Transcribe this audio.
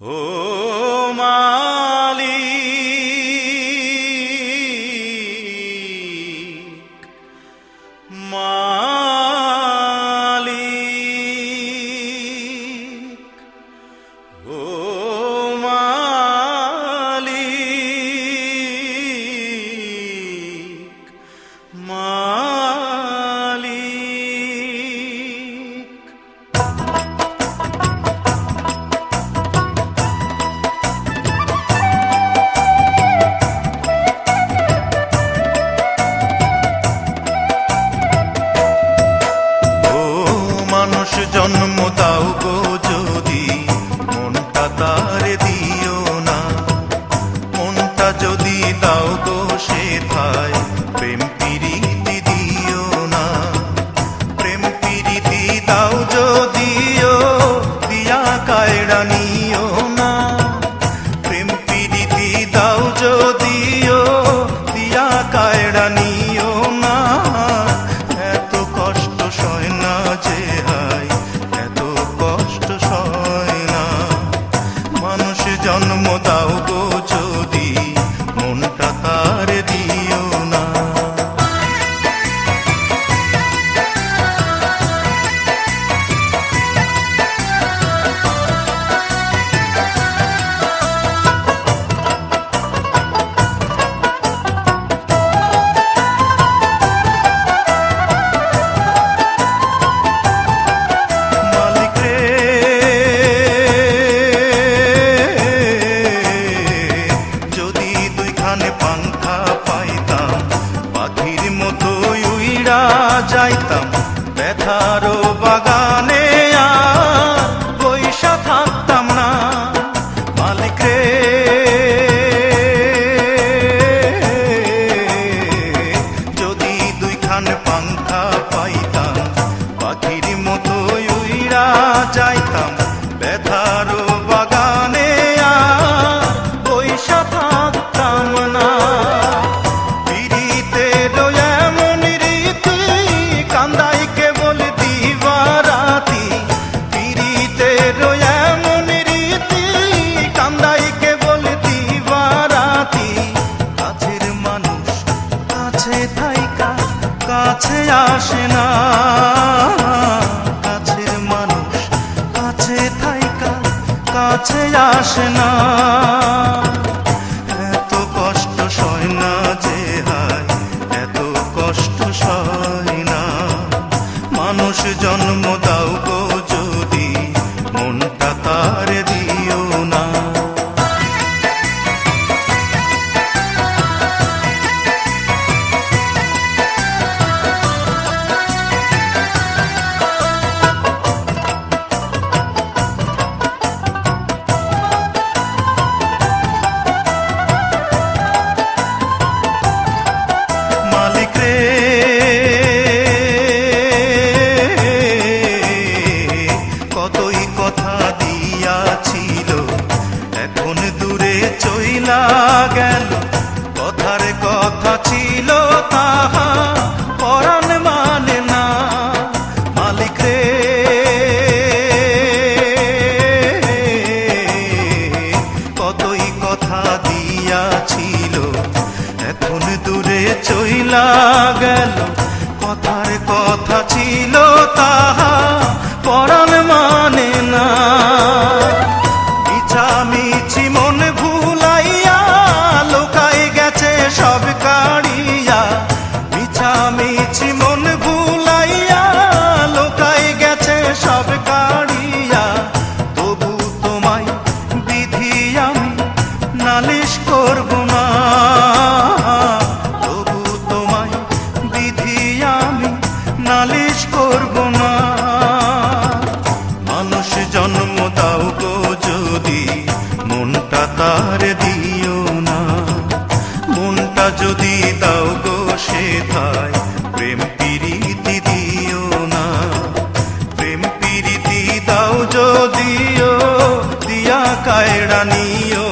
ও মালি মা ধানে পান্থা পাইতাম পাখির মতো উইড়া যাইতাম ব্যথারও বাগান আসে না। কাছের মানুষ কাছে থাইকা কাছে হইয়াছিল এখন দূরে চইলা গেল। কথার কথা ছিল তাহা, পরাণ মানে না। মালিক রে। কতই কথা দিয়াছিল এখন দূরে চইলা গেল। কথার কথা ছিল তাহা, পরাণ মানে না। গো যদি মনটা তার দিও না। মনটা যদি দাও গো সে থায় প্রেম পিরিতি দিও না। প্রেম পিরিতি দাও যদিও, দিয়া কায়ড়া নিও